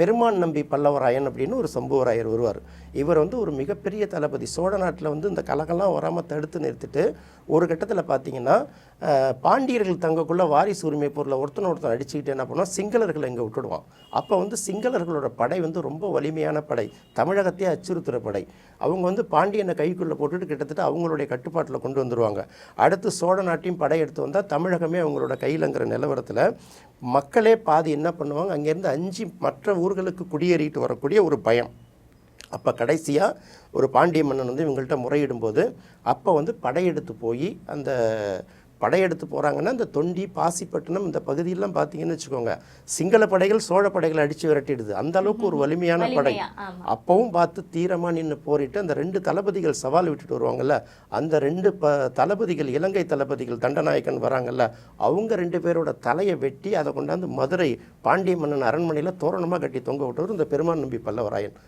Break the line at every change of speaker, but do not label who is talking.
பெருமான் நம்பி பல்லவராயன் அப்படின்னு ஒரு சம்புவராயர் வருவார். இவர் வந்து ஒரு மிகப்பெரிய தளபதி. சோழ நாட்டில் வந்து இந்த கலகெல்லாம் வராமல் தடுத்து நிறுத்திட்டு ஒரு கட்டத்தில் பார்த்தீங்கன்னா பாண்டியர்கள் தங்கக்குள்ளே வாரிசு உரிமை பொருளை ஒருத்தன ஒருத்தன் அடிச்சுக்கிட்டு என்ன பண்ணுவான்? சிங்களர்களை இங்கே விட்டுடுவான். அப்போ வந்து சிங்களர்களோட படை வந்து ரொம்ப வலிமையான படை. தமிழகத்தையே அச்சுறுத்துகிற படை. அவங்க வந்து பாண்டியனை கைக்குள்ளே போட்டுட்டு கிட்டத்தட்ட அவங்களுடைய கட்டுப்பாட்டில் கொண்டு வந்துடுவாங்க அடுத்து சோழ நாட்டையும் படையெடுத்து வந்தால் தமிழகமே அவங்களோட கையிலங்கிற நிலவரத்தில் மக்களே பாதி என்ன பண்ணுவாங்க? அங்கேருந்து அஞ்சு மற்ற ஊர்களுக்கு குடியேறிட்டு வரக்கூடிய ஒரு பயம். அப்போ கடைசியாக ஒரு பாண்டிய மன்னன் வந்து இவங்கள்ட்ட முறையிடும்போது அப்போ வந்து படையெடுத்து போய் அந்த படையெடுத்து போகிறாங்கன்னா இந்த தொண்டி பாசிப்பட்டினம் இந்த பகுதியெல்லாம் பார்த்தீங்கன்னு வச்சுக்கோங்க சிங்கள படைகள் சோழ படைகளை அடித்து விரட்டிடுது. அந்த அளவுக்கு ஒரு வலிமையான படை. அப்பவும் பார்த்து தீரமாக நின்று போரிட்டு அந்த ரெண்டு தளபதிகள் சவால் விட்டுட்டு வருவாங்கல்ல அந்த ரெண்டு ப தளபதிகள் இலங்கை தளபதிகள் தண்டநாயக்கன் வராங்கல்ல அவங்க ரெண்டு பேரோட தலையை வெட்டி அதை கொண்டாந்து மதுரை பாண்டிய மன்னன் அரண்மனையில் தோரணமாக கட்டி தொங்க விட்டவர் இந்த பெருமான் நம்பி பல்லவராயன்.